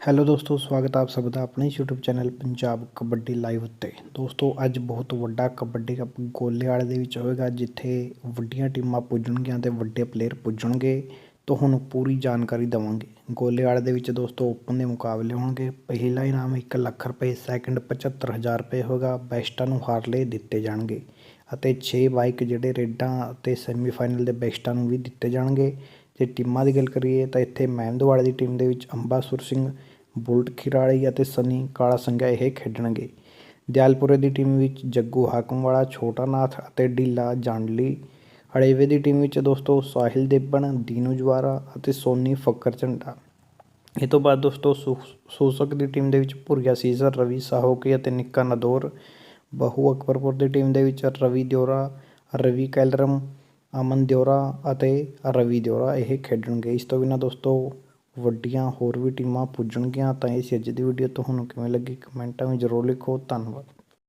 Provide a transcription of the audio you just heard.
Hello ਦੋਸਤੋ, ਸਵਾਗਤ ਆਪ ਸਭ ਦਾ ਆਪਣੇ YouTube channel Punjab Kabaddi live ਉੱਤੇ। ਦੋਸਤੋ, ਅੱਜ ਬਹੁਤ ਵੱਡਾ ਕਬੱਡੀ ਕੱਪ ਗੋਲੇਵਾਲ ਦੇ ਵਿੱਚ ਹੋਵੇਗਾ ਜਿੱਥੇ ਵੱਡੀਆਂ ਟੀਮਾਂ ਪੁੱਜਣਗੀਆਂ ਤੇ ਵੱਡੇ ਪਲੇਅਰ ਪੁੱਜਣਗੇ। ਤੁਹਾਨੂੰ ਪੂਰੀ ਜਾਣਕਾਰੀ ਦਵਾਂਗੇ। ਗੋਲੇਵਾਲ ਦੇ ਵਿੱਚ ਦੋਸਤੋ, ਓਪਨ ਦੇ ਮੁਕਾਬਲੇ ਹੋਣਗੇ। ਪਹਿਲਾ ਇਨਾਮ 1 ਲੱਖ ਰੁਪਏ ਸੈਕੰਡ 75000 ਰੁਪਏ ਹੋਗਾ ਬੈਸਟਾਂ ਨੂੰ ਹਾਰਲੇ ਦਿੱਤੇ ਜਾਣਗੇ। ਅਤੇ 6 ਬਾਈਕ ਜਿਹੜੇ ਰੇਡਾਂ ਅਤੇ ਸੈਮੀਫਾਈਨਲ ਦੇ ਬੈਸਟਾਂ ਨੂੰ ਵੀ ਦਿੱਤੇ ਜਾਣਗੇ। ਜੇ ਟੀਮਾਂ ਦੀ ਗੱਲ ਕਰੀਏ, ਤਾਂ ਇੱਥੇ ਮਹਿਮਦਵਾੜੇ ਦੀ ਟੀਮ ਦੇ ਵਿੱਚ ਅੰਬਾਸੁਰ ਸਿੰਘ ਬੁਲਟ ਖਿਰਾਲੀ ਅਤੇ ਸਨੀ ਕਾਲਾ ਸੰਘਿਆ ਇਹ ਖੇਡਣਗੇ। ਦਿਆਲਪੁਰੇ ਦੀ ਟੀਮ ਵਿੱਚ ਜੱਗੂ ਹਾਕਮਵਾਲਾ ਛੋਟਾ ਨਾਥ ਅਤੇ ਢੀਲਾ ਜਾਂਡਲੀ। ਹੜੇਵੇ ਦੀ ਟੀਮ ਵਿੱਚ ਦੋਸਤੋ ਸਾਹਿਲ ਦੇਬਣ ਦੀਨੂ ਜਵਾਰਾ ਅਤੇ ਸੋਨੀ ਫੱਕਰ ਝੰਡਾ। ਇਹ ਤੋਂ ਬਾਅਦ ਦੋਸਤੋ ਸੂਸਕ ਦੀ ਟੀਮ ਦੇ ਵਿੱਚ ਭੁਰੀਆ ਸੀਜ਼ਰ, ਰਵੀ ਸਾਹੋਕੀ ਅਤੇ ਨਿੱਕਾ ਨਦੌਰ। ਬਹੂ ਅਕਬਰਪੁਰ ਦੀ ਟੀਮ ਦੇ ਵਿੱਚ ਰਵੀ ਦਿਓਰਾ, ਰਵੀ ਕੈਲਰਮ, ਅਮਨ ਦਿਓਰਾ ਅਤੇ ਰਵੀ ਦਿਓਰਾ ਇਹ ਖੇਡਣਗੇ। ਇਸ ਤੋਂ ਬਿਨਾਂ ਦੋਸਤੋ ਵੱਡੀਆਂ ਹੋਰ ਵੀ ਟੀਮਾਂ ਪੁੱਜਣਗੀਆਂ ਤਾਂ ਇਸ ਅੱਜ ਦੀ ਵੀਡੀਓ ਤੁਹਾਨੂੰ ਕਿਵੇਂ ਲੱਗੀ ਕਮੈਂਟਾਂ ਵਿੱਚ ਜ਼ਰੂਰ ਲਿਖੋ, ਧੰਨਵਾਦ।